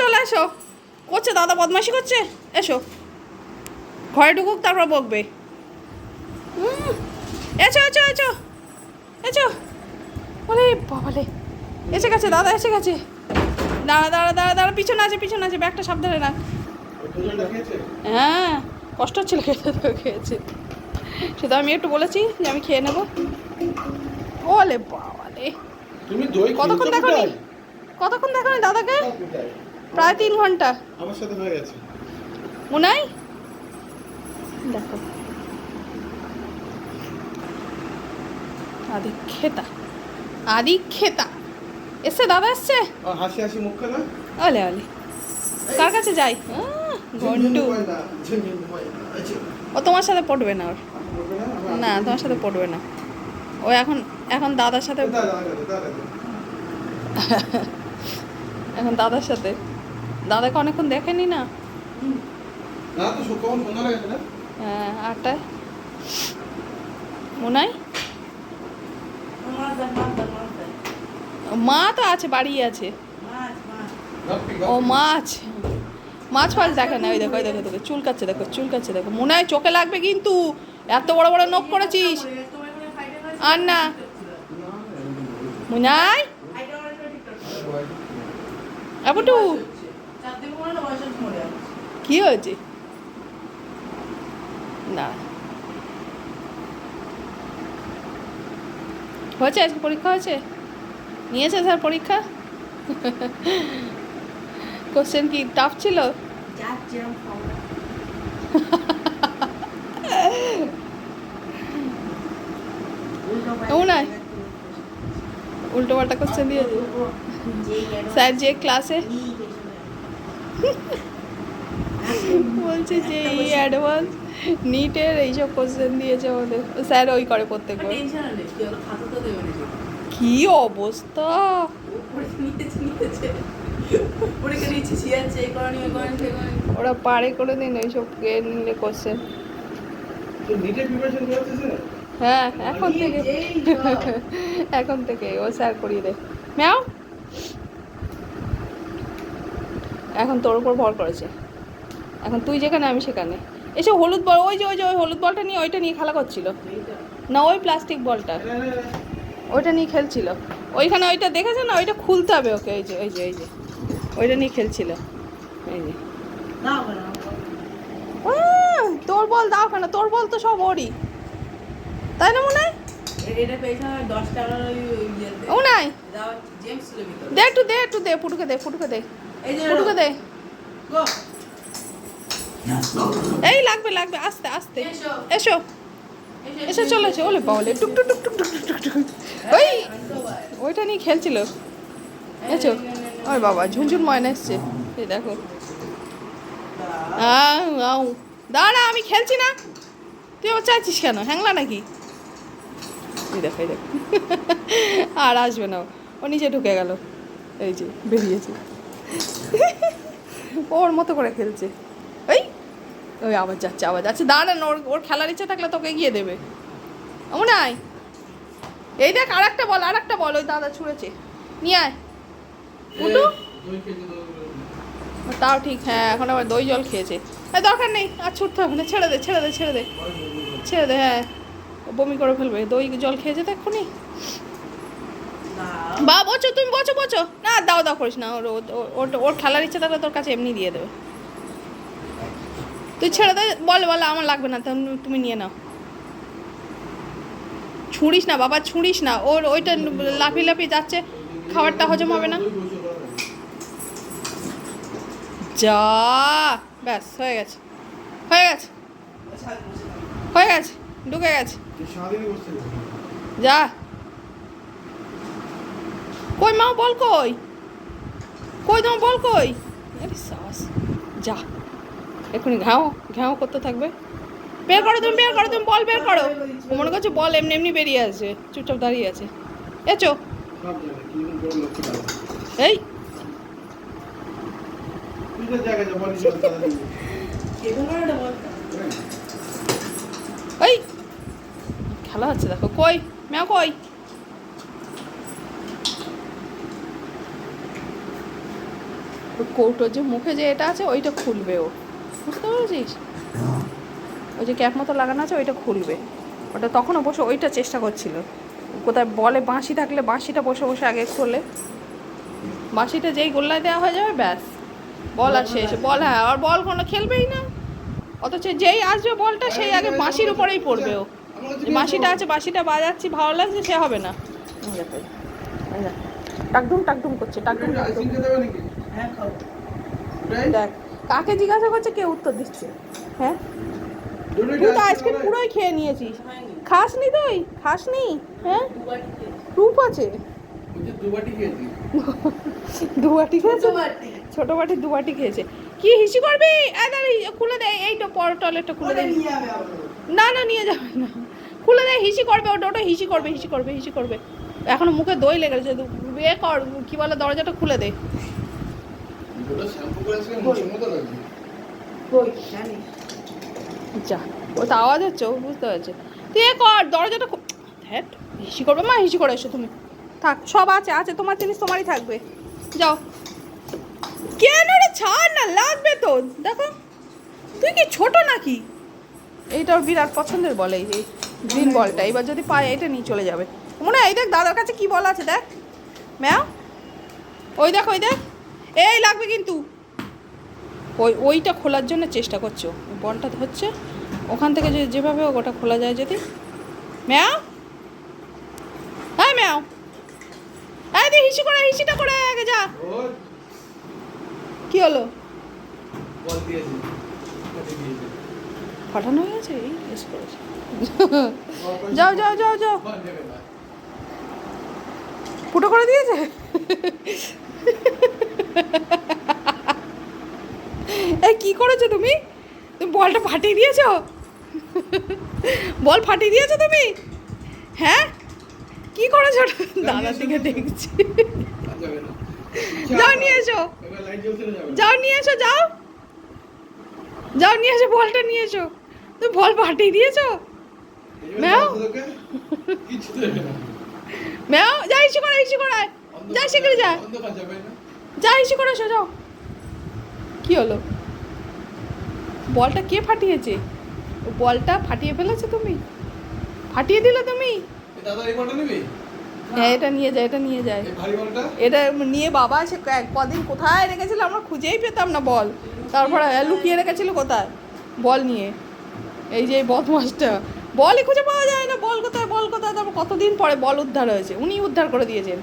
চলে এসো। করছে দাদা বদমাশি করছে? এসো। ঘরে ঢুকুক তারপর বকবে। এসো এসো এসো। এসো। বলে বাবালে। এসে গেছে দাদা এসে গেছে। দাঁড়া দাঁড়া দাঁড়া দাঁড়া পিছনে আছে পিছনে আছে ব্যাগটা সাবধানে রাখ। হ্যাঁ কষ্ট হচ্ছিল খেতে তো খেয়েছে। শুধু আমি একটু বলেছি যে আমি খেয়ে নেব। ওলে বাবালে। তুমি কতক্ষণ দেখো কতক্ষণ দেখো দাদাকে? প্রায় তিন ঘণ্টা। আমার সাথে হয়ে গেছে। মুনাই? দেখো। আদি খেতা আদি খেতা এসছে? দাদা এসছে হাসি হাসি মুখ না আলে আলে কার কাছে যাই? ঘন্টু। ও তোমার সাথে পড়বে না ওর। না? তোমার সাথে পড়বে না। ও এখন এখন দাদার সাথে এখন দাদার সাথে। দাদাকে অনেকক্ষণ দেখেনি না? হ্যাঁ আটটায়। মোনাই? মা তো আছে বাড়ি আছে। ও মাছ মাছ ফাছ দেখে না ওই দেখো ওই দেখো দেখো চুলকাচ্ছে দেখো চুলকাচ্ছে দেখো। মনে হয় চোখে লাগবে কিন্তু। এত বড় বড় নখ করেছিস। আর না। মুনাই? আপুটু কি হয়েছে? না। হয়েছে আজকে পরীক্ষা হয়েছে? নিয়েছে স্যার পরীক্ষা? কোশ্চেন কি টাফ ছিল? এমন নয় উল্টো পাল্টা কোশ্চেন দিয়েছে। স্যার যে ক্লাসে বলছে যে এই অ্যাডভান্স নিটের এইসব কোশ্চেন দিয়েছে আমাদের স্যার ওই করে প্রত্যেকবার কি অবস্থা? ওরা পারে করে দিন এইসব কে নিলে কোশ্চেন হ্যাঁ এখন থেকে। এখন থেকে ও স্যার করিয়ে দেয়। ম্যাও এখন তোর উপর ভর করেছে। এখন তুই যেখানে, আমি সেখানে। এসে হলুদ বল, ওই যে ওই যে, ওই হলুদ বলটা নিয়ে, ওইটা নিয়ে খেলা করছিল। না, ওই প্লাস্টিক বলটা। ওইটা নিয়ে খেলছিল। ওইখানে ওইটা দেখেছে না? ওইটা খুলতে হবে ওকে ওই যে ওই যে ওই যে। ওইটা নিয়ে খেলছিল। এই যে। তোর বল দাও কেন? তোর বল তো সব ওরই। তাই না মনে হয় দে একটু দে একটু, দে, ফুটুকে দে ফুটুকে দে। এই লাগবে লাগবে আস্তে আস্তে। এসো। এসে। চলেছে ওলে বলে টুক টুক টুক টুক টুক টুক টুক ওই ওইটা নিয়ে খেলছিল। এসো। ওই বাবা ঝুনঝুন ময়না এসছে। এই দেখো। আউ দাঁড়া আমি খেলছি না। তুই ও চাইছিস কেন? হ্যাংলা নাকি? এই দেখো আর আসবে না ও নিচে ঢুকে গেল। এই যে বেরিয়েছে। ওর মতো করে খেলছে। এই, ওই আবার যাচ্ছে আবার যাচ্ছে। দাঁড়ান ওর ওর খেলার ইচ্ছে থাকলে তোকে এগিয়ে দেবে। এমন আয় এই দেখ আর একটা বল আর একটা বল, ওই দাদা ছুঁড়েছে। নিয়ে আয়। উঠু তাও ঠিক হ্যাঁ এখন আবার দই জল খেয়েছে। দরকার নেই, আর ছুটতে হবে না, ছেড়ে দে ছেড়ে দে ছেড়ে দে। ছেড়ে দে হ্যাঁ। বমি করে ফেলবে, দই জল খেয়েছে তো এক্ষুনি। বা বচো তুমি বচো বচো না, দাও দাও, করিস না, ওর ওর ওর খেলার ইচ্ছে থাকলে তোর কাছে এমনি দিয়ে দেবে। তুই ছেড়ে দে, বল বল, আমার লাগবে না তুমি- নিয়ে নাও। ছুঁড়িস না, বাবা, ছুঁড়িস না, ওর, ওইটা লাফি লাফি যাচ্ছে, খাবারটা হজম হবে না। যা, ব্যাস, হয়ে গেছে। হয়ে গেছে। হয়ে গেছে, ঢুকে গেছে। যা। কই মা বল কই? কই তোমার বল কই? আরে সাস যা এক্ষুনি ঘাও ঘাও করতে থাকবে। বের করো তুমি বের করো তুমি বল বের করো। মনে করছ বল এমনি এমনি বেরিয়ে আসছে চুপচাপ দাঁড়িয়ে আছে। এচো। এই। এই। খেলা হচ্ছে দেখো কই? ম্যাও কই? কৌটোর যে মুখে যে এটা আছে, ওইটা খুলবে ও। বুঝতে পেরেছিস? ওই যে ক্যাপ মতো লাগানো আছে, ওইটা খুলবে। ওটা তখনও বসে, ওইটা চেষ্টা করছিল। কোথায় বলে বাঁশি থাকলে বাঁশিটা বসে বসে আগে খোলে। বাঁশিটা যেই গোল্লায় দেওয়া হয়ে যাবে, ব্যাস। বল আর শেষ। বল হ্যাঁ আর বল কোনো খেলবেই না। অথচ যেই আসবে বলটা, সেই আগে বাঁশির উপরেই পড়বে ও। বাঁশিটা আছে, বাঁশিটা বাজাচ্ছি, ভালো লাগছে, সে হবে না। টাকডুম টাকডুম করছে টাকডুম টাকডুম হ্যাঁ দেখ কাকে জিজ্ঞাসা করছে কে উত্তর দিচ্ছে? হ্যাঁ? তুই তো আইসক্রিম পুরোই খেয়ে নিয়েছিস। খাসনি তুই? খাসনি? হ্যাঁ। রূপ আছে। দুবাটি খেয়েছে। ছোট বাটি। দু বাটি খেয়েছে। কি হিসি করবি? এই খুলে দে এইটা পর টয়লেটটা খুলে দে। না না নিয়ে যাবে না। খুলে দে হিসি করবে ওটা ওটা হিসি করবে হিসি করবে হিসি করবে। এখনও মুখে দই লেগে গেছে এ কর কি বলে দরজাটা খুলে দে দুটো শ্যাম্পু করেছিলাম মুখের মতো লাগছে কই, জানিস? যা ও তো আওয়াজ হচ্ছে ও বুঝতে পারছে। তুই এ কর দরজাটা হ্যাট হিসি করবে মা হিসি করে এসো তুমি। থাক সব আছে আছে তোমার জিনিস তোমারই থাকবে। যাও। কেন রে ছাড় না লাগবে তো। দেখো তুই কি ছোট নাকি? এইটা ওর বিরাট পছন্দের বলে এই যে গ্রিন বলটা এবার যদি পায় এটা নিয়ে চলে যাবে। মনে হয় এই দেখ দাদার কাছে কি বল আছে দেখ। ম্যাম? ওই দেখ ওই দেখ। এই লাগবে কিন্তু। ওই ওইটা খোলার জন্য চেষ্টা করছ। বলটা হচ্ছে ওখান থেকে যেভাবে ওটা খোলা যায় যদি। ম্যাও। হ্যাঁ ম্যাও। হ্যাঁ দি হিসি করে হিসিটা করে আগে যা। কি হলো? ফাটানো হয়ে গেছে? যাও যাও যাও যাও। ফুটো করে দিয়েছে? কি করেছ তুমি? তুমি বলটা ফাটিয়ে দিয়েছ? বল ফাটিয়ে দিয়েছ তুমি? হ্যাঁ? কি করেছ? দাদার দিকে দেখছি। যাও নিয়ে এসো। যাও নিয়ে এসো যাও। যাও নিয়ে এসো বলটা নিয়ে এসো। তুমি বল ফাটিয়ে দিয়েছ? ম্যাও? ম্যাও যা ইসি করে ইসি করে। যা শিগগিরি যা। যা ইসি করে এসো যাও। কি হলো? বলটা কে ফাটিয়েছে? ও বলটা ফাটিয়ে ফেলেছো তুমি? ফাটিয়ে দিলে তুমি? হ্যাঁ এটা নিয়ে যায় এটা নিয়ে যায় এটা নিয়ে বাবা সে কদিন কোথায় রেখেছিল আমরা খুঁজেই পেতাম না বল। তারপরে লুকিয়ে রেখেছিল কোথায়? বল নিয়ে। এই যে বদমাসটা। বলই খুঁজে পাওয়া যায় না বল কোথায় বল কোথায়? তারপর কতদিন পরে বল উদ্ধার হয়েছে? উনি উদ্ধার করে দিয়েছেন।